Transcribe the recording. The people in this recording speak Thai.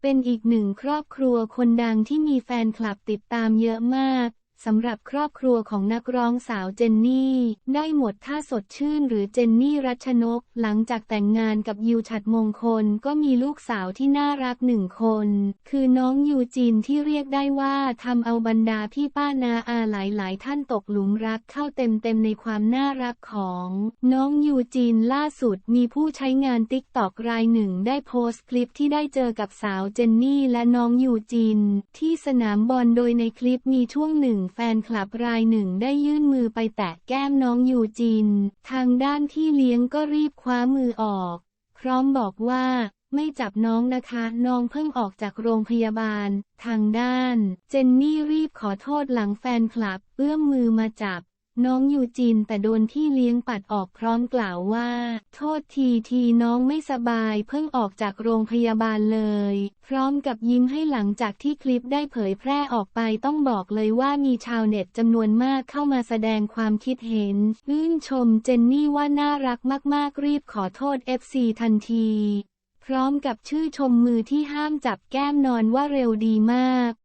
เป็นอีกหนึ่งครอบครัวคนดังที่มีแฟนคลับติดตามเยอะมาก สำหรับครอบครัวของนักร้องสาวเจนนี่ ได้หมดท่าสดชื่นหรือเจนนี่รัชนก หลังจากแต่งงานกับยูฉัดมงคล ก็มีลูกสาวที่น่ารักหนึ่งคน คือน้องยูจินที่เรียกได้ว่าทำเอาบรรดาพี่ป้านาอาหลายๆ ท่านตกหลุมรักเข้าเต็มๆในความน่ารักของ น้องยูจินล่าสุดมีผู้ใช้งานติ๊กตอกรายหนึ่งได้โพสต์คลิปที่ได้เจอกับสาวเจนนี่และน้องยูจินที่สนามบอลโดยในคลิปมีช่วงหนึ่งแฟนคลับรายหนึ่งได้ยื่นมือไปแตะแก้มน้องยูจิน ทางด้านที่เลี้ยงก็รีบคว้ามือออก พร้อมบอกว่าไม่จับน้องนะคะ น้องเพิ่งออกจากโรงพยาบาล ทางด้าน เจนนี่รีบขอโทษหลังแฟนคลับ เอื้อมมือมาจับ น้องยูจินแต่โดนที่เลี้ยงปัดออกพร้อมกล่าวว่า โทษทีทีน้องไม่สบายเพิ่งออกจากโรงพยาบาลเลย พร้อมกับยิ้มให้หลังจากที่คลิปได้เผยแพร่ออกไปต้องบอกเลยว่ามีชาวเน็ตจำนวนมากเข้ามาแสดงความคิดเห็นชื่นชมเจนนี่ว่าน่ารักมากๆรีบขอโทษ FC ทันที พร้อมกับชื่อชมมือที่ห้ามจับแก้มนอนว่าเร็วดีมาก